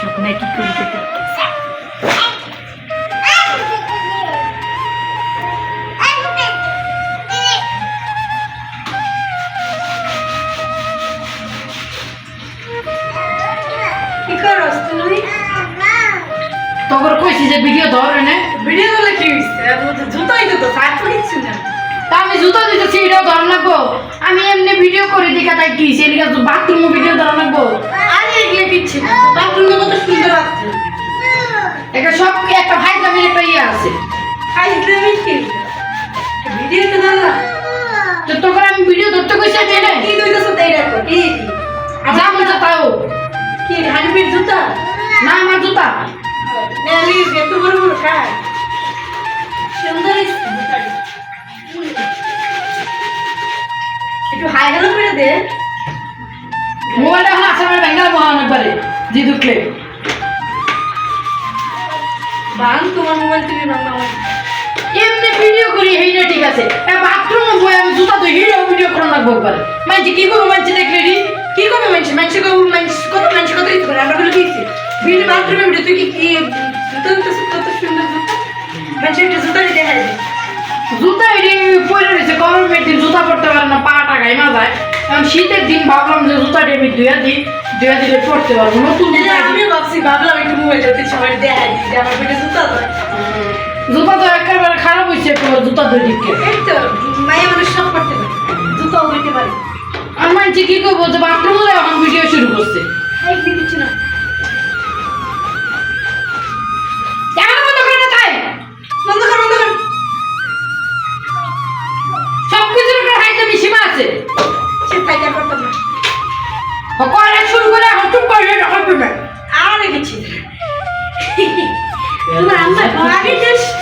শুকনায় কি করে তখন কইছি যে ভিডিও ধর এনে। ভিডিও করলে কি হইছে? জুতাই তো সাইড করে না। তা আমি জুতো দিতেছি এটাও ধর লাগবো। আমি এমনি ভিডিও করে দেখা তাই কি সেদিকে বাথরুম ভিডিও ধরা লাগবো। আরে এগুলো কিচ্ছু না। বাথরুমে আছে একটা সব একটা ভাই দামের একটা ইয়ে আছে। খাইতে মিষ্টি ভিডিও তো না তো তখন আমি ভিডিও ধরতে কইছি আমি এনে। কি কইতেছ তাই রাখো কি? যা মজা তাও। কি হানিপির জুতা? না আমার জুতা। নেলি এত বড় বড় খায় সুন্দর একটু হাই হ্যালো করে দে। মোবাইলটা এখন আসলে আমার ব্যাঙ্গাল মহা অনেকবারে জি দুঃখলে বান তোমার মোবাইল তুমি বাংলা আমার। এমনি ভিডিও করি এইটা ঠিক আছে। বাথরুমে বই আমি জুতা তো হিরো ভিডিও করা লাগবো একবার মানছি কি করব মানছি দেখলে রি কি করবে মানুষ মানুষ মানুষ কত মানুষ কত দিতে পারে আমরা বলে দিয়েছি ভিডিও বাথরুমে ভিডিও তুই কি কি জুতো দিতে কত সুন্দর জুতা? একটা জুতা দেখা জুতা এটি পরে রয়েছে গরমের দিন জুতা পরতে পারে না পা টাকায় না যায়। এখন শীতের দিন ভাবলাম যে জুতাটি আমি ধুয়া দিই ধুয়া দিলে পড়তে পারব নতুন আমিও ভাবছি ভাবলাম একটু মোবাইল যাতে সবাই দেখা দিই আমার পেটে জুতা তো একেবারে খারাপ হয়েছে একটু জুতা দুই দিকে। এই তো মায়া মানুষ সব করতে পারে। জুতা উঠতে পারে। আমার মানছি কি করব যে বাথরুমে এখন তোমার আম্মা আগে টেস্ট